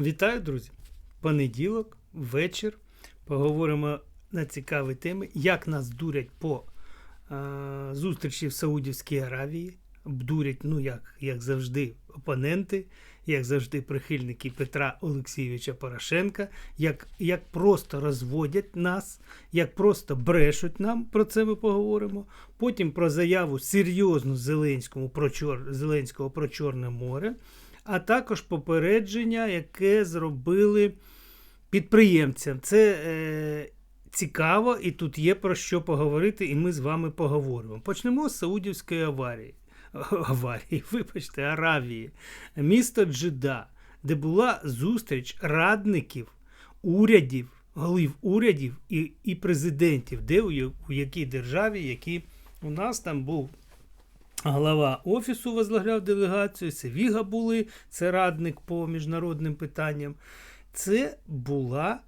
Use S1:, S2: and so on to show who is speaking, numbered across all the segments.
S1: Вітаю, друзі! Понеділок, вечір. Поговоримо на цікаві теми, як нас дурять по е, зустрічі в Саудівській Аравії. Дурять, ну як, як завжди, опоненти, як завжди, прихильники Петра Олексійовича Порошенка, як, як просто розводять нас, як просто брешуть нам, про це ми поговоримо. Потім про заяву серйозну Зеленському про чор, Зеленського про Чорне море а також попередження, яке зробили підприємцям. Це е, цікаво, і тут є про що поговорити, і ми з вами поговоримо. Почнемо з Саудівської аварії. Аварії, вибачте, Аравії, місто Джида, де була зустріч радників, урядів, голів урядів і і президентів, де у, у якій державі, які у нас там був Глава офісу возглавляв делегацію, це Віга були, це радник по міжнародним питанням. Це була,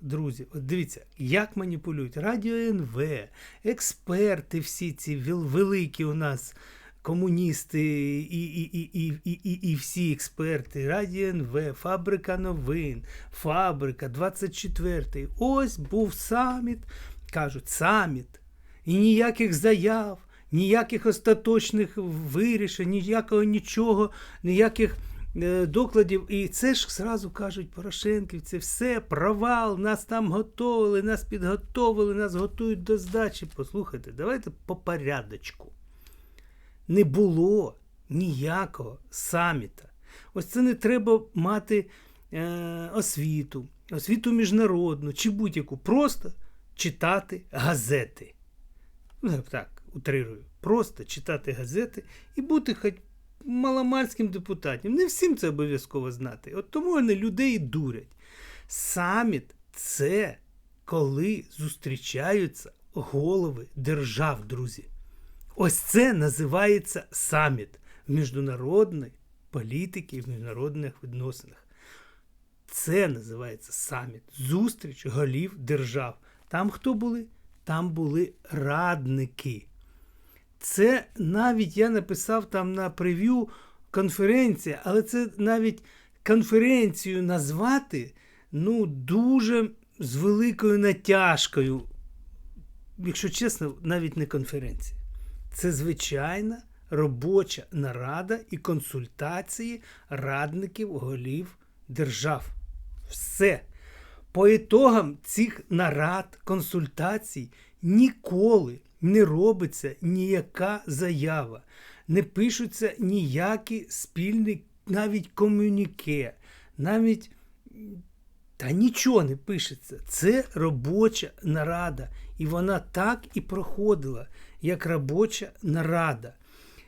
S1: друзі, от дивіться, як маніпулюють Радіо НВ, експерти, всі ці великі у нас комуністи і і, і, і, і, і всі експерти, Радіо НВ, Фабрика новин, Фабрика 24. Ось був саміт, кажуть, саміт. І ніяких заяв ніяких остаточних вирішень, ніякого нічого, ніяких е, докладів. І це ж зразу кажуть Порошенківці, все, провал, нас там готовили, нас підготовили, нас готують до здачі. Послухайте, давайте по порядочку. Не було ніякого саміта. Ось це не треба мати е, освіту, освіту міжнародну чи будь-яку. Просто читати газети. Ну, так утрирую, просто читати газети і бути хоч маломальським депутатом. Не всім це обов'язково знати. От тому вони людей дурять. Саміт це коли зустрічаються голови держав, друзі. Ось це називається саміт в міжнародній політики і в міжнародних відносинах. Це називається саміт. Зустріч голів держав. Там хто були? Там були радники. Це навіть я написав там на прев'ю конференція, але це навіть конференцію назвати ну, дуже з великою натяжкою. Якщо чесно, навіть не конференція. Це звичайна робоча нарада і консультації радників голів держав. Все. По ітогам цих нарад, консультацій ніколи не робиться ніяка заява, не пишуться ніякі спільні навіть комюніке, навіть та нічого не пишеться. Це робоча нарада. І вона так і проходила, як робоча нарада.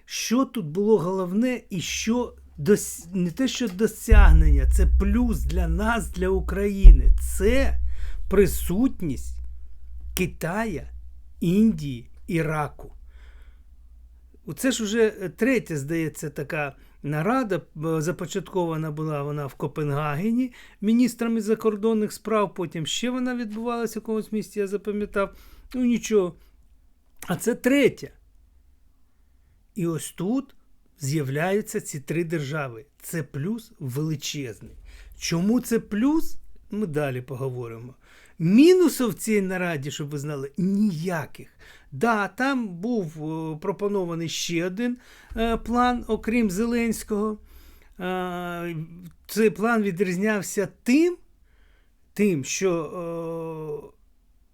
S1: Що тут було головне, і що дос... не те, що досягнення, це плюс для нас, для України. Це присутність Китая Індії, Іраку. Це ж вже третя, здається, така нарада. Започаткована була вона в Копенгагені міністрами закордонних справ. Потім ще вона відбувалася в якомусь місті, я запам'ятав. Ну нічого. А це третя. І ось тут з'являються ці три держави. Це плюс величезний. Чому це плюс? Ми далі поговоримо. Мінусів в цій нараді, щоб ви знали, ніяких. Да, там був пропонований ще один е, план, окрім Зеленського. Е, цей план відрізнявся тим, тим що е,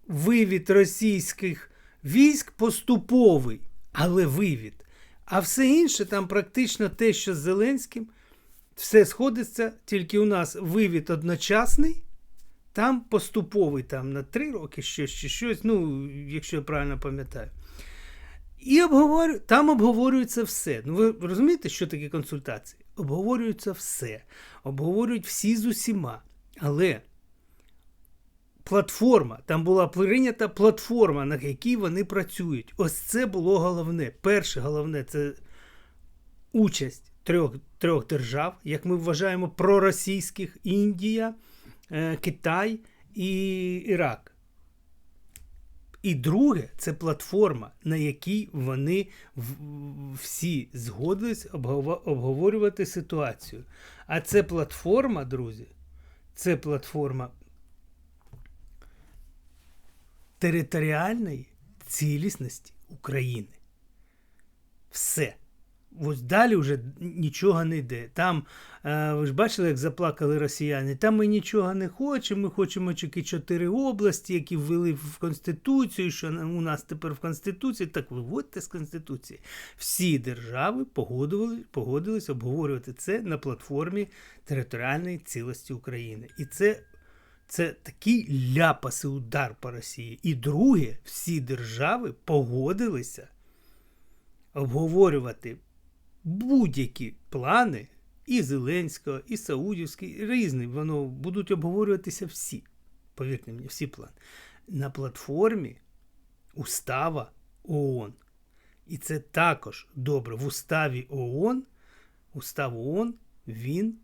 S1: вивід російських військ поступовий, але вивід. А все інше, там практично те, що з Зеленським, все сходиться, тільки у нас вивід одночасний. Там поступовий там на три роки щось чи щось, ну, якщо я правильно пам'ятаю. І обговорю, там обговорюється все. Ну, ви розумієте, що таке консультації? Обговорюється все. Обговорюють всі з усіма. Але платформа, там була прийнята платформа, на якій вони працюють. Ось це було головне. Перше головне це участь трьох трьох держав, як ми вважаємо, проросійських Індія. Е, Китай і Ірак. І друге, це платформа, на якій вони всі згодились обговорювати ситуацію. А це платформа, друзі, це платформа територіальної цілісності України. Все. Ось далі вже нічого не йде. Там, е, ви ж бачили, як заплакали росіяни. Там ми нічого не хочемо. Ми хочемо тільки чотири області, які ввели в Конституцію, що у нас тепер в Конституції. Так виводьте з Конституції. Всі держави погодували, погодились обговорювати це на платформі територіальної цілості України. І це, це такий ляпас і удар по Росії. І друге, всі держави погодилися обговорювати будь-які плани і Зеленського, і Саудівський, і різні. Воно будуть обговорюватися всі. Повірте мені, всі плани. На платформі Устава ООН. І це також добре. В уставі ООН, Устав ООН, він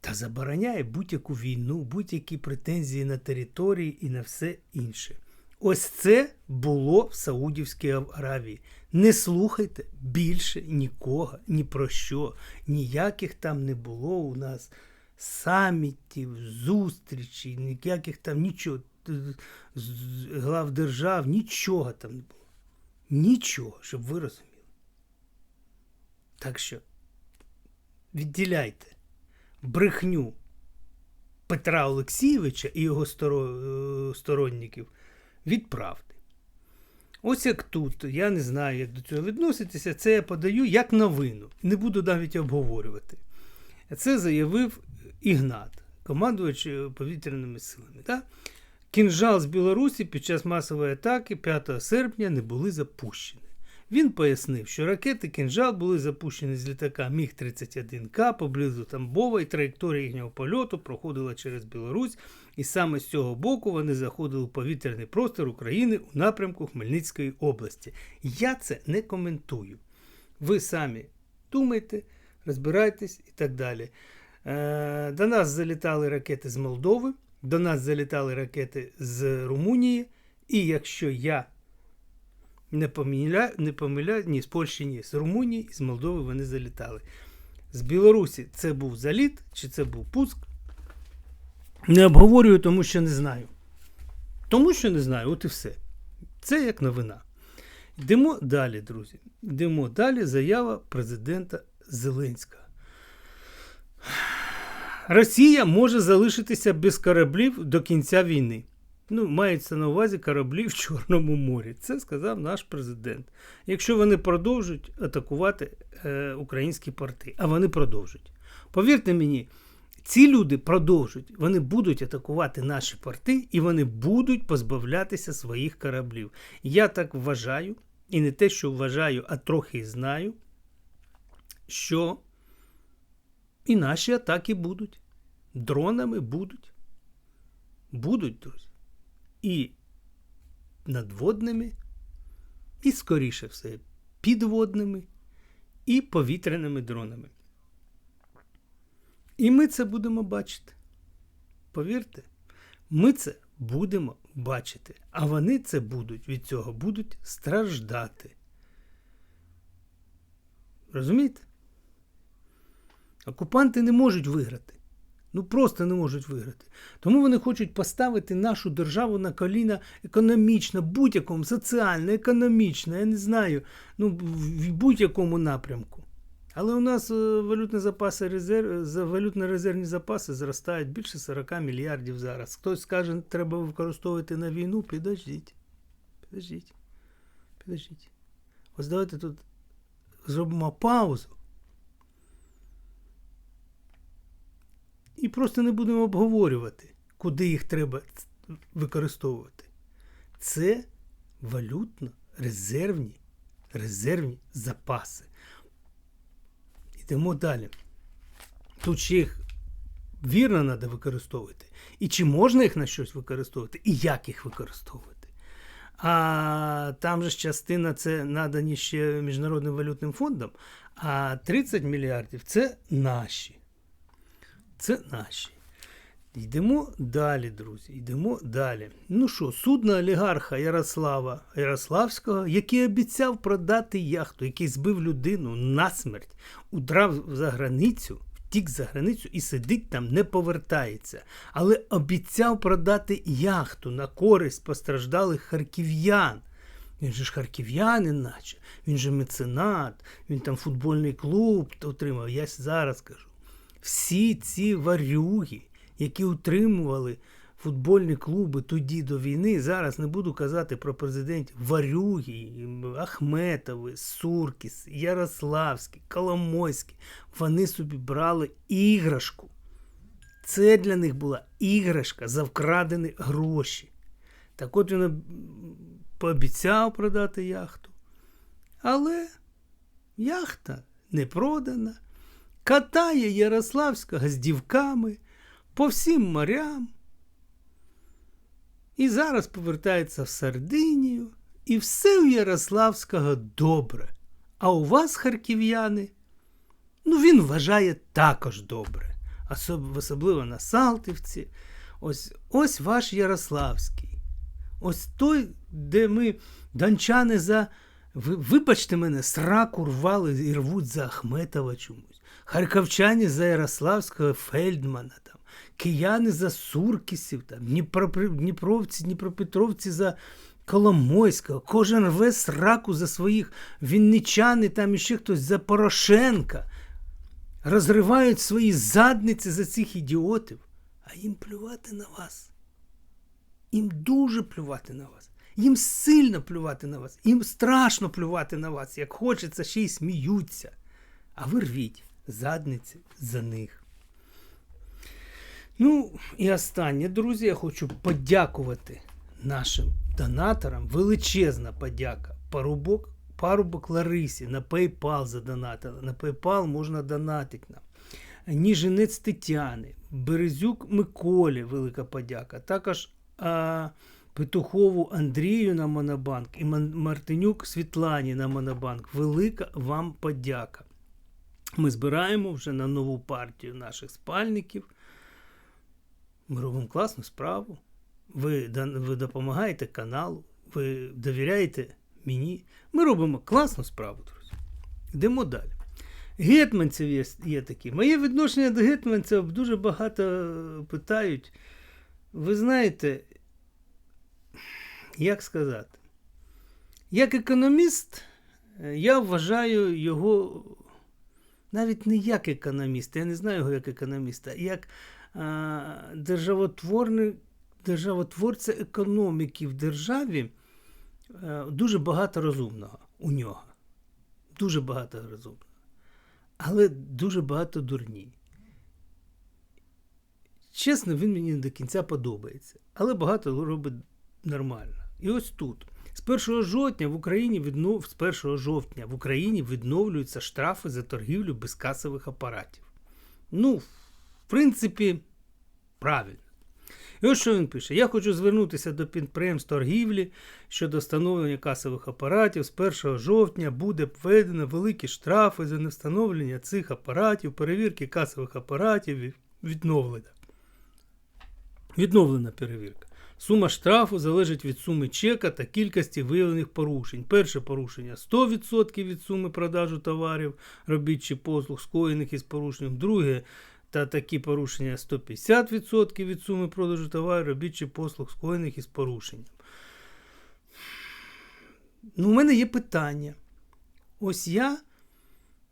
S1: та забороняє будь-яку війну, будь-які претензії на території і на все інше. Ось це було в Саудівській Аравії. Не слухайте більше нікого, ні про що. Ніяких там не було у нас самітів, зустрічей, ніяких там нічого, глав держав, нічого там не було. Нічого, щоб ви розуміли. Так що відділяйте брехню Петра Олексійовича і його е, сторонників від правди. Ось як тут, я не знаю, як до цього відноситися, це я подаю як новину. Не буду навіть обговорювати. Це заявив Ігнат, командувач повітряними силами. Так? Кінжал з Білорусі під час масової атаки 5 серпня не були запущені. Він пояснив, що ракети «Кінжал» були запущені з літака Міг-31К поблизу Тамбова, і траєкторія їхнього польоту проходила через Білорусь, і саме з цього боку вони заходили у повітряний простір України у напрямку Хмельницької області. Я це не коментую. Ви самі думайте, розбирайтесь і так далі. Е, До нас залітали ракети з Молдови, до нас залітали ракети з Румунії, і якщо я не помиляю, не помиляю, ні, з Польщі, ні, з Румунії і з Молдови вони залітали. З Білорусі це був заліт, чи це був пуск. Не обговорюю, тому що не знаю. Тому що не знаю, от і все. Це як новина. Йдемо далі, друзі. Йдемо далі. Заява президента Зеленського. Росія може залишитися без кораблів до кінця війни. Ну, мається на увазі кораблі в Чорному морі. Це сказав наш президент. Якщо вони продовжують атакувати е, українські порти, а вони продовжують. Повірте мені, ці люди продовжують, вони будуть атакувати наші порти і вони будуть позбавлятися своїх кораблів. Я так вважаю, і не те, що вважаю, а трохи знаю, що і наші атаки будуть. Дронами будуть. Будуть, друзі. І надводними, і, скоріше все, підводними, і повітряними дронами. І ми це будемо бачити. Повірте, ми це будемо бачити. А вони це будуть від цього будуть страждати. Розумієте? Окупанти не можуть виграти. Ну просто не можуть виграти. Тому вони хочуть поставити нашу державу на коліна економічно, будь-якому, соціально, економічно, я не знаю, ну, в будь-якому напрямку. Але у нас е, валютні запаси резерв, валютно-резервні запаси зростають більше 40 мільярдів зараз. Хтось скаже, треба використовувати на війну. Підождіть. Підождіть. Підождіть. Ось давайте тут зробимо паузу. Просто не будемо обговорювати, куди їх треба використовувати. Це валютно-резервні резервні запаси. Йдемо далі. Тут ще їх вірно треба використовувати. І чи можна їх на щось використовувати, і як їх використовувати. А там же ж частина це надані ще Міжнародним валютним фондом, а 30 мільярдів це наші. Це наші. Йдемо далі, друзі. Йдемо далі. Ну що, судно олігарха Ярослава Ярославського, який обіцяв продати яхту, який збив людину насмерть, удрав за границю, втік за границю і сидить там, не повертається. Але обіцяв продати яхту на користь постраждалих харків'ян. Він же ж харків'янин, наче, він же меценат, він там футбольний клуб отримав. Я зараз кажу. Всі ці варюги, які утримували футбольні клуби тоді до війни, зараз не буду казати про президентів, варюги, Ахметови, Суркіс, Ярославський, Коломойський, вони собі брали іграшку. Це для них була іграшка за вкрадені гроші. Так от він пообіцяв продати яхту. Але яхта не продана. Катає Ярославського з дівками по всім морям. І зараз повертається в Сардинію, і все у Ярославського добре. А у вас, харків'яни, ну він вважає також добре. Особливо на Салтівці. Ось ось ваш Ярославський. Ось той, де ми дончани за. Вибачте мене, сраку рвали і рвуть за Ахметова чомусь. Харківчані за Ярославського Фельдмана, там, кияни за Суркісів, там, Дніпровці, Дніпропетровці за Коломойського. Кожен рве сраку за своїх вінничани, там іще хтось за Порошенка. Розривають свої задниці за цих ідіотів, а їм плювати на вас. Їм дуже плювати на вас. Їм сильно плювати на вас, їм страшно плювати на вас, як хочеться, ще й сміються. А ви рвіть задниці за них. Ну, і останнє, друзі, я хочу подякувати нашим донаторам. Величезна подяка. Парубок, парубок Ларисі на PayPal задонатила. На PayPal можна донатити нам. Ніжинець Тетяни, Березюк Миколі, велика подяка. Також. А, Петухову Андрію на Монобанк і Мартинюк Світлані на Монобанк. Велика вам подяка. Ми збираємо вже на нову партію наших спальників. Ми робимо класну справу. Ви, ви допомагаєте каналу, ви довіряєте мені. Ми робимо класну справу, друзі. Йдемо далі. Гетманців є, є такі. Моє відношення до гетманців дуже багато питають. Ви знаєте, як сказати, як економіст, е, я вважаю його навіть не як економіст, я не знаю його як економіста, як а, державотворний, державотворця економіки в державі а, е, дуже багато розумного у нього. Дуже багато розумного. Але дуже багато дурні. Чесно, він мені не до кінця подобається. Але багато робить нормально. І ось тут. З 1 жовтня в Україні віднов... з 1 жовтня в Україні відновлюються штрафи за торгівлю без касових апаратів. Ну, в принципі, правильно. І ось що він пише: Я хочу звернутися до підприємств торгівлі щодо встановлення касових апаратів. З 1 жовтня буде введено великі штрафи за невстановлення цих апаратів, перевірки касових апаратів відновлення. Відновлена перевірка. Сума штрафу залежить від суми чека та кількості виявлених порушень. Перше порушення 100% від суми продажу товарів, робіт чи послуг, скоєних із порушенням. Друге та такі порушення 150% від суми продажу товарів, робіт чи послуг, скоєних із порушенням. Ну, У мене є питання. Ось я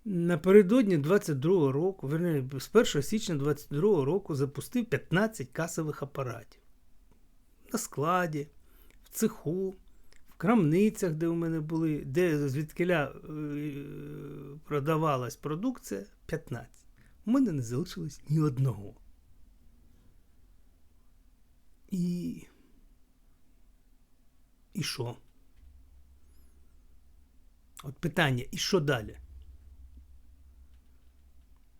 S1: напередодні 22 року, верні, з 1 січня 22 року запустив 15 касових апаратів на складі, в цеху, в крамницях, де у мене були, де звідкиля е, продавалась продукція 15. У мене не залишилось ні одного. І. І що? От питання, і що далі?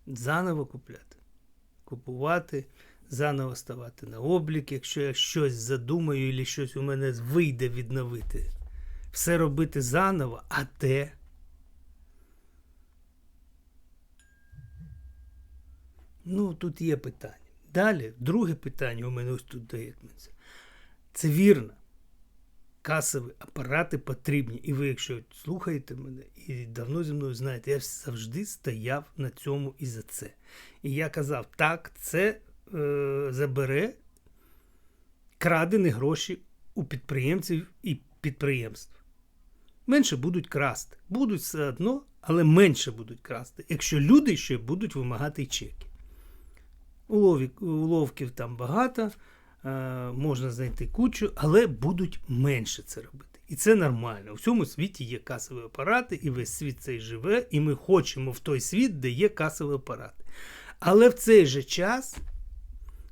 S1: Заново купляти, купувати заново ставати на облік, якщо я щось задумаю, або щось у мене вийде відновити. Все робити заново, а де? Ну, тут є питання. Далі, друге питання у мене ось тут доєднується. Це вірно. касові апарати потрібні. І ви, якщо слухаєте мене і давно зі мною знаєте, я завжди стояв на цьому і за це. І я казав, так, це е, забере крадені гроші у підприємців і підприємств. Менше будуть красти. Будуть все одно, але менше будуть красти, якщо люди ще будуть вимагати чеки. Уловік, уловків там багато, е, можна знайти кучу, але будуть менше це робити. І це нормально. У всьому світі є касові апарати, і весь світ цей живе, і ми хочемо в той світ, де є касові апарати. Але в цей же час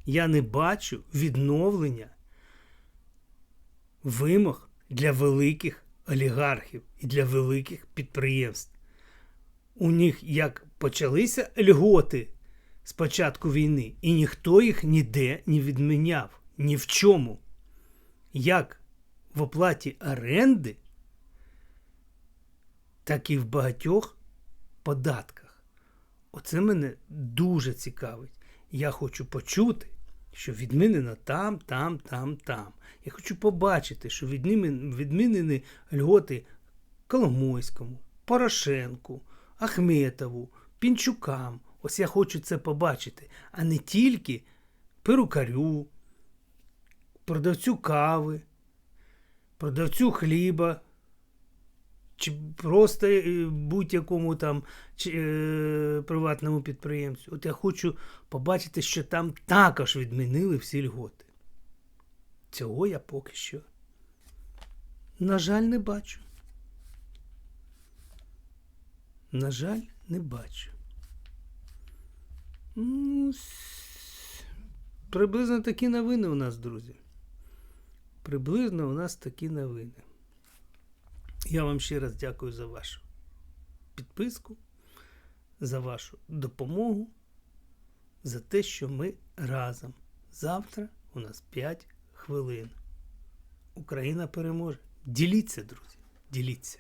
S1: я не бачу відновлення вимог для великих олігархів і для великих підприємств. У них як почалися льготи з початку війни, і ніхто їх ніде не відміняв. Ні в чому. Як в оплаті оренди, так і в багатьох податках. Оце мене дуже цікавить. Я хочу почути, що відмінено там, там, там, там. Я хочу побачити, що відмінені льготи Коломойському, Порошенку, Ахметову, Пінчукам. Ось я хочу це побачити, а не тільки перукарю, продавцю кави, продавцю хліба, чи просто е, будь-якому там чи, е, приватному підприємцю. От я хочу побачити, що там також відмінили всі льготи. Цього я поки що, на жаль, не бачу. На жаль, не бачу. Ну, приблизно такі новини у нас, друзі. Приблизно у нас такі новини. Я вам ще раз дякую за вашу підписку, за вашу допомогу, за те, що ми разом. Завтра у нас 5 хвилин. Україна переможе. Діліться, друзі, діліться.